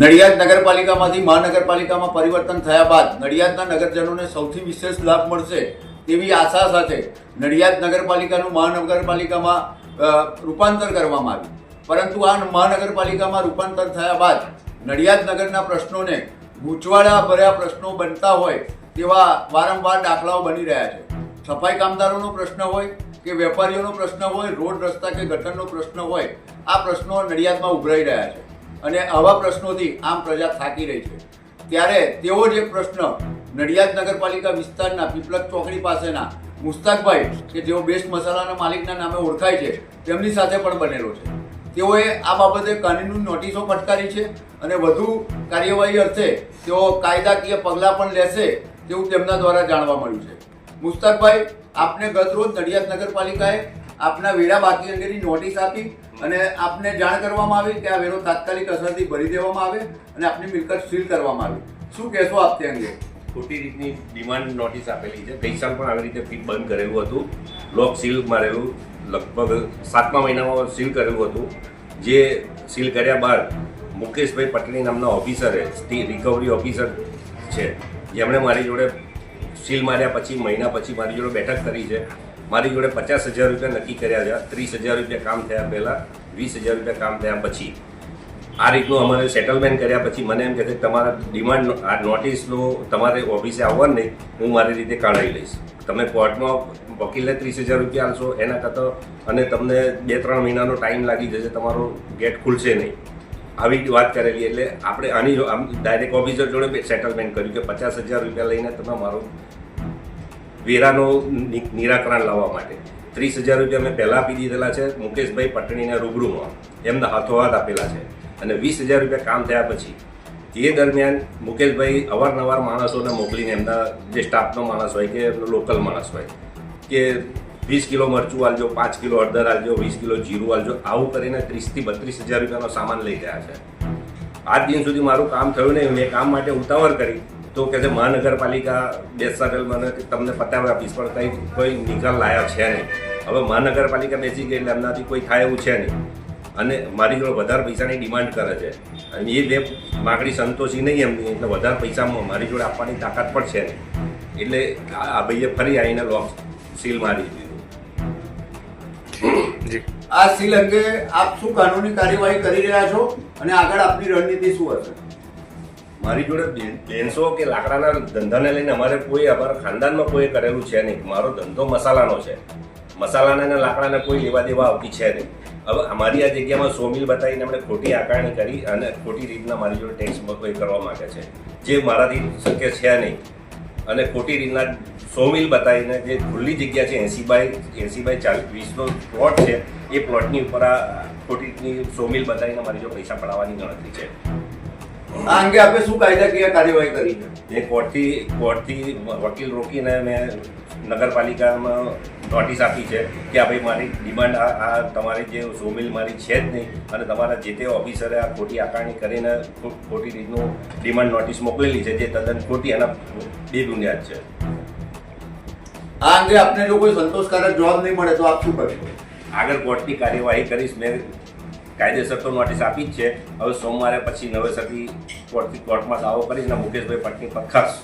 નડિયાદ નગરપાલિકામાંથી મહાનગરપાલિકામાં પરિવર્તન થયા બાદ નડિયાદના નગરજનોને સૌથી વિશેષ લાભ મળશે તેવી આશા સાથે નડિયાદ નગરપાલિકાનું મહાનગરપાલિકામાં રૂપાંતર કરવામાં આવ્યું. પરંતુ આ મહાનગરપાલિકામાં રૂપાંતર થયા બાદ નડિયાદ નગરના પ્રશ્નોને ગૂંચવાડા ભર્યા પ્રશ્નો બનતા હોય તેવા વારંવાર દાખલાઓ બની રહ્યા છે. સફાઈ કામદારોનો પ્રશ્ન હોય કે વેપારીઓનો પ્રશ્ન હોય, રોડ રસ્તા કે ગટરનો પ્રશ્ન હોય, આ પ્રશ્નો નડિયાદમાં ઉભરાઈ રહ્યા છે. અને આવા પ્રશ્નોથી આમ પ્રજા થાકી રહી છે. ત્યારે તેવો જ એક પ્રશ્ન નડિયાદ નગરપાલિકા વિસ્તારના પીપલક ચોકડી પાસેના મુસ્તાકભાઈ, કે જેઓ બેસ્ટ મસાલાના માલિકના નામે ઓળખાય છે, તેમની સાથે પણ બનેલો છે. તેઓએ આ બાબતે કાનૂની નોટિસો ફટકારી છે અને વધુ કાર્યવાહી અર્થે તેઓ કાયદાકીય પગલાં પણ લેશે તેવું તેમના દ્વારા જાણવા મળ્યું છે. મુસ્તાકભાઈ, આપને ગત રોજ નડિયાદ નગરપાલિકાએ આપના વેરા બાકી અંગેની નોટિસ આપી અને આપને જાણ કરવામાં આવી કે આ વેરો તાત્કાલિક અસરથી ભરી દેવામાં આવે અને આપની મિલકત સીલ કરવામાં આવી. શું કહેશો આપ તે અંગે? ખોટી રીતની ડિમાન્ડ નોટિસ આપેલી છે. ગઈ સાલ પણ આવી રીતે ફીટ બંધ કરેલું હતું. લોક સીલ મારેલું. લગભગ સાતમા મહિનામાં સીલ કરેલું હતું. જે સીલ કર્યા બાદ મુકેશભાઈ પટેલ નામના ઓફિસરે રિકવરી ઓફિસર છે, જેમણે મારી જોડે સીલ માર્યા પછી, મહિના પછી મારી જોડે બેઠક કરી છે. મારી જોડે પચાસ હજાર રૂપિયા નક્કી કર્યા હતા ત્રીસ હજાર રૂપિયા કામ થયા પહેલાં, વીસ હજાર રૂપિયા કામ થયા પછી. આ રીતનું અમારે સેટલમેન્ટ કર્યા પછી મને એમ કહે છે તમારા ડિમાન્ડ આ નોટિસનો તમારે ઓફિસે આવવાનું નહીં, હું મારી રીતે કાઢાવી લઈશ. તમે કોર્ટમાં વકીલને ત્રીસ હજાર રૂપિયા આપશો એના કરતાં અને તમને બે, ત્રણ મહિનાનો ટાઈમ લાગી જશે, તમારો ગેટ ખુલશે નહીં. આવી વાત કરેલી એટલે આપણે આની આમ ડાયરેક્ટ ઓફિસર જોડે સેટલમેન્ટ કર્યું કે પચાસ હજાર રૂપિયા લઈને તમે મારો વેરાનું નિરાકરણ લાવવા માટે. ત્રીસ હજાર રૂપિયા મેં પહેલાં આપી દીધેલા છે. મુકેશભાઈ પટણીના રૂબરૂમાં એમના હાથોહાથ આપેલા છે. અને વીસ હજાર રૂપિયા કામ થયા પછી એ દરમિયાન મુકેશભાઈ અવારનવાર માણસોને મોકલીને એમના જે સ્ટાફનો માણસ હોય કે લોકલ માણસ હોય કે વીસ કિલો મરચું આલજો, પાંચ કિલો હળદર આલજો, વીસ કિલો જીરું આલજો, આવું કરીને ત્રીસથી બત્રીસ હજાર રૂપિયાનો સામાન લઈ ગયા છે. આજ દિન સુધી મારું કામ થયું નહીં. મેં કામ માટે ઉતાવળ કરી. તો કે છે મહાનગરપાલિકા બેસાડેલ મને કે તમને પતાવે આપીશ પણ કંઈ કોઈ નિકાલ લાયા છે નહીં. હવે મહાનગરપાલિકા બેસી ગઈ એટલે એમનાથી કોઈ થાય એવું છે નહીં. અને મારી જોડે વધારે પૈસાની ડિમાન્ડ કરે છે. અને એ બે માગણી સંતોષી નહીં એમની એટલે વધારે પૈસામાં મારી જોડે આપવાની તાકાત પણ છે નહીં. એટલે આ આ ભાઈએ ફરી આવીને લોક સીલ મારી દીધું. આ સીલ અંગે આપ શું કાનૂની કાર્યવાહી કરી રહ્યા છો? અને આગળ આપની રણનીતિ શું હશે? મારી જોડે બેનસો કે લાકડાના ધંધાને લઈને અમારે કોઈ અમારા ખાનદાનમાં કોઈ કરેલું છે નહીં. મારો ધંધો મસાલાનો છે. મસાલાના અને લાકડાને કોઈ લેવા દેવા આવતી છે નહીં. હવે અમારી આ જગ્યામાં સો મિલ બતાવીને અમને ખોટી આકારણી કરી અને ખોટી રીતના મારી જોડે ટેક્સ કોઈ કરવા માંગે છે. જે મારાથી શક્ય છે નહીં. અને ખોટી રીતના સો મિલ બતાવીને જે ખુલ્લી જગ્યા છે, એસી બાય એસી બાય ચાલીસ, વીસનો પ્લોટ છે, એ પ્લોટની ઉપર આ ખોટી રીતની સો બતાવીને મારી જો પૈસા પડાવવાની ગણતરી છે. આ અંગે આપે શું કાયદાકીય કાર્યવાહી કરી છે? એ કોર્ટથી કોર્ટથી વકીલ રોકીને મેં નગરપાલિકામાં નોટિસ આપી છે કે આ ભાઈ મારી ડિમાન્ડ આ આ તમારી જે સોમિલ મારી છે જ નહીં અને તમારા જે તે ઓફિસરે આ ખોટી આકારણી કરીને ખોટી રીતનું ડિમાન્ડ નોટિસ મોકલેલી છે જે તદ્દન ખોટી અને બે બુનિયાદ છે. આ અંગે આપને જો કોઈ સંતોષકારક જવાબ નહીં મળે તો આપ શું કરશો? આગળ કોર્ટની કાર્યવાહી કરીશ મેં કાયદેસર તો નોટિસ આપી જ છે. હવે સોમવારે પછી નવેસરથી કોર્ટથી કોર્ટમાં દાવો કરીશ ને મુકેશભાઈ પટની પર ખાસ